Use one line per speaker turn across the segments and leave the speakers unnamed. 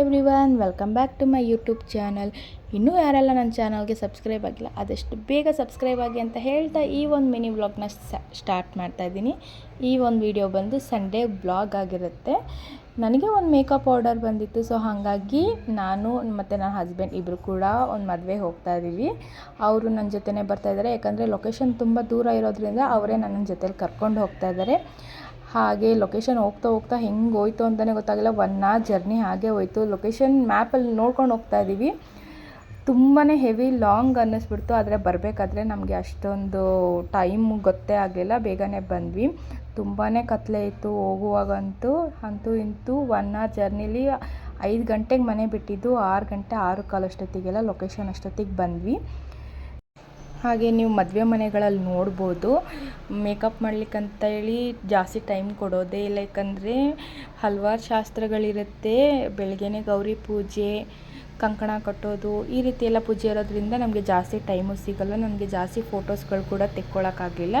Everyone welcome back to my YouTube channel ಇನ್ನೂ ಯಾರೆಲ್ಲ ನನ್ನ ಚಾನಲ್ಗೆ ಸಬ್ಸ್ಕ್ರೈಬ್ ಆಗಿಲ್ಲ ಅದಷ್ಟು ಬೇಗ ಸಬ್ಸ್ಕ್ರೈಬ್ ಆಗಿ ಅಂತ ಹೇಳ್ತಾ ಈ ಒಂದು ಮಿನಿ ವ್ಲಾಗ್ನ ಸ್ಟಾರ್ಟ್ ಮಾಡ್ತಾ ಇದ್ದೀನಿ. ಈ ಒಂದು ವಿಡಿಯೋ ಬಂದು ಸಂಡೇ ಬ್ಲಾಗ್ ಆಗಿರುತ್ತೆ. ನನಗೆ ಒಂದು ಮೇಕಪ್ ಆರ್ಡರ್ ಬಂದಿತ್ತು ಸೊ ಹಾಗಾಗಿ ನಾನು ಮತ್ತು ನನ್ನ ಹಸ್ಬೆಂಡ್ ಇಬ್ಬರು ಕೂಡ ಒಂದು ಮದುವೆ ಹೋಗ್ತಾ ಇದ್ದೀವಿ ಅವರು ನನ್ನ ಜೊತೆನೇ ಬರ್ತಾ ಇದ್ದಾರೆ ಯಾಕಂದರೆ ಲೊಕೇಶನ್ ತುಂಬ ದೂರ ಇರೋದ್ರಿಂದ ಅವರೇ ನನ್ನ ಜೊತೇಲಿ ಕರ್ಕೊಂಡು ಹೋಗ್ತಾ ಇದ್ದಾರೆ ಹಾಗೆ ಲೊಕೇಶನ್ ಹೋಗ್ತಾ ಹೋಗ್ತಾ ಹೆಂಗೆ ಹೋಯ್ತು ಅಂತಲೇ ಗೊತ್ತಾಗಿಲ್ಲ. ಒನ್ ಅವರ್ ಜರ್ನಿ ಹಾಗೆ ಹೋಯ್ತು. ಲೊಕೇಶನ್ ಮ್ಯಾಪಲ್ಲಿ ನೋಡ್ಕೊಂಡು ಹೋಗ್ತಾ ಇದ್ದೀವಿ ತುಂಬಾ ಹೆವಿ ಲಾಂಗ್ ಅನ್ನಿಸ್ಬಿಡ್ತು. ಆದರೆ ಬರಬೇಕಾದ್ರೆ ನಮಗೆ ಅಷ್ಟೊಂದು ಟೈಮ್ ಗೊತ್ತೇ ಆಗಲಿಲ್ಲ ಬೇಗನೆ ಬಂದ್ವಿ. ತುಂಬಾ ಕತ್ಲೆ ಇತ್ತು ಹೋಗುವಾಗಂತೂ. ಅಂತೂ ಇಂತೂ ಒನ್ ಅವರ್ ಜರ್ನಿಲಿ ಐದು ಗಂಟೆಗೆ ಮನೆ ಬಿಟ್ಟಿದ್ದು. ಆರು ಗಂಟೆ ಆರು ಕಾಲಷ್ಟೊತ್ತಿಗೆಲ್ಲ ಲೊಕೇಶನ್ ಅಷ್ಟೊತ್ತಿಗೆ ಬಂದ್ವಿ. ಹಾಗೆ ನೀವು ಮದುವೆ ಮನೆಗಳಲ್ಲಿ ನೋಡ್ಬೋದು. ಮೇಕಪ್ ಮಾಡ್ಲಿಕ್ಕಂತ ಹೇಳಿ ಜಾಸ್ತಿ ಟೈಮ್ ಕೊಡೋದೇ ಇಲ್ಲ. ಯಾಕಂದರೆ ಹಲವಾರು ಶಾಸ್ತ್ರಗಳಿರುತ್ತೆ. ಬೆಳಗ್ಗೆನೇ ಗೌರಿ ಪೂಜೆ, ಕಂಕಣ ಕಟ್ಟೋದು ಈ ರೀತಿ ಎಲ್ಲ ಪೂಜೆ ಇರೋದ್ರಿಂದ ನಮಗೆ ಜಾಸ್ತಿ ಟೈಮು ಸಿಗಲ್ಲ. ನನಗೆ ಜಾಸ್ತಿ ಫೋಟೋಸ್ಗಳು ಕೂಡ ತೆಕ್ಕೊಳ್ಳೋಕ್ಕಾಗಲಿಲ್ಲ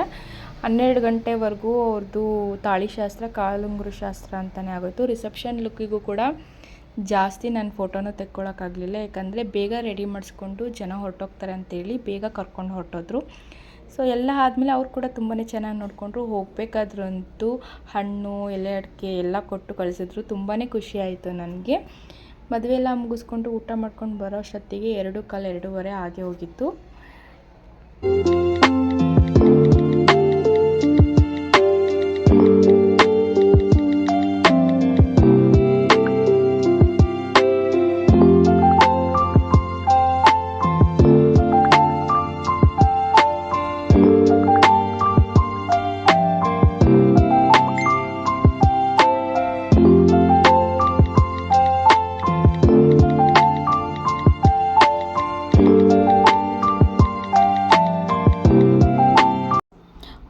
ಹನ್ನೆರಡು ಗಂಟೆವರೆಗೂ ಅವ್ರದ್ದು ತಾಳಿ ಶಾಸ್ತ್ರ, ಕಾಲುಂಗುರು ಶಾಸ್ತ್ರ ಅಂತಲೇ ಆಗೋಯಿತು. ರಿಸೆಪ್ಷನ್ ಲುಕ್ಕಿಗೂ ಕೂಡ ಜಾಸ್ತಿ ನಾನು ಫೋಟೋನ ತೆಕ್ಕೊಳ್ಳೋಕ್ಕಾಗಲಿಲ್ಲ ಯಾಕಂದರೆ ಬೇಗ ರೆಡಿ ಮಾಡಿಸ್ಕೊಂಡು ಜನ ಹೊರಟೋಗ್ತಾರೆ ಅಂತೇಳಿ ಬೇಗ ಕರ್ಕೊಂಡು ಹೊರಟೋದ್ರು. ಸೊ ಎಲ್ಲ ಆದಮೇಲೆ ಅವ್ರು ಕೂಡ ತುಂಬಾ ಚೆನ್ನಾಗಿ ನೋಡಿಕೊಂಡ್ರು. ಹೋಗಬೇಕಾದ್ರಂತೂ ಹಣ್ಣು ಎಲೆ ಅಡಿಕೆ ಎಲ್ಲ ಕೊಟ್ಟು ಕಳಿಸಿದ್ರು. ತುಂಬಾ ಖುಷಿ ಆಯಿತು ನನಗೆ. ಮದುವೆ ಎಲ್ಲ ಮುಗಿಸ್ಕೊಂಡು ಊಟ ಮಾಡ್ಕೊಂಡು ಬರೋ ಅಷ್ಟೊತ್ತಿಗೆ ಎರಡು ಕಾಲು ಎರಡೂವರೆ ಆಗೇ ಹೋಗಿತ್ತು.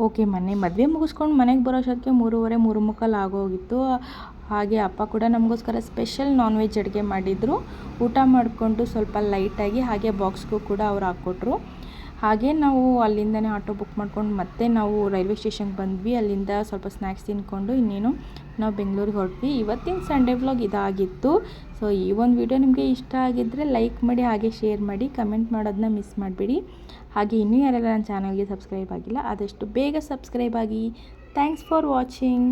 ಓಕೆ ಮೊನ್ನೆ ಮದುವೆ ಮುಗಿಸ್ಕೊಂಡು ಮನೆಗೆ ಬರೋ ಅಷ್ಟೊತ್ತಿಗೆ ಮೂರುವರೆ ಮೂರು ಮುಕ್ಕಾಲು ಆಗೋಗಿತ್ತು. ಹಾಗೆ ಅಪ್ಪ ಕೂಡ ನಮಗೋಸ್ಕರ ಸ್ಪೆಷಲ್ ನಾನ್ ವೆಜ್ ಅಡುಗೆ ಮಾಡಿದರು. ಊಟ ಮಾಡಿಕೊಂಡು ಸ್ವಲ್ಪ ಲೈಟಾಗಿ ಹಾಗೆ ಬಾಕ್ಸ್ಗೂ ಕೂಡ ಅವ್ರು ಹಾಕ್ಕೊಟ್ರು. ಹಾಗೆ ನಾವು ಅಲ್ಲಿಂದನೇ ಆಟೋ ಬುಕ್ ಮಾಡ್ಕೊಂಡು ಮತ್ತೆ ನಾವು ರೈಲ್ವೆ ಸ್ಟೇಷನ್ಗೆ ಬಂದ್ವಿ. ಅಲ್ಲಿಂದ ಸ್ವಲ್ಪ ಸ್ನ್ಯಾಕ್ಸ್ ತಿನ್ಕೊಂಡು ಇನ್ನೇನು ನಾವು ಬೆಂಗಳೂರಿಗೆ ಹೊರಟ್ವಿ. ಇವತ್ತಿನ ಸಂಡೇ ವ್ಲಾಗ್ ಇದಾಗಿತ್ತು. ಸೊ ಈ ಒಂದು ವಿಡಿಯೋ ನಿಮಗೆ ಇಷ್ಟ ಆಗಿದ್ದರೆ ಲೈಕ್ ಮಾಡಿ, ಹಾಗೆ ಶೇರ್ ಮಾಡಿ ಕಮೆಂಟ್ ಮಾಡೋದನ್ನ ಮಿಸ್ ಮಾಡಬೇಡಿ. ಹಾಗೆ ಇನ್ನೂ ಯಾರೆಲ್ಲ ನನ್ನ ಚಾನಲ್ಗೆ ಸಬ್ಸ್ಕ್ರೈಬ್ ಆಗಿಲ್ಲ, ಆದಷ್ಟು ಬೇಗ ಸಬ್ಸ್ಕ್ರೈಬ್ ಆಗಿ. Thanks for watching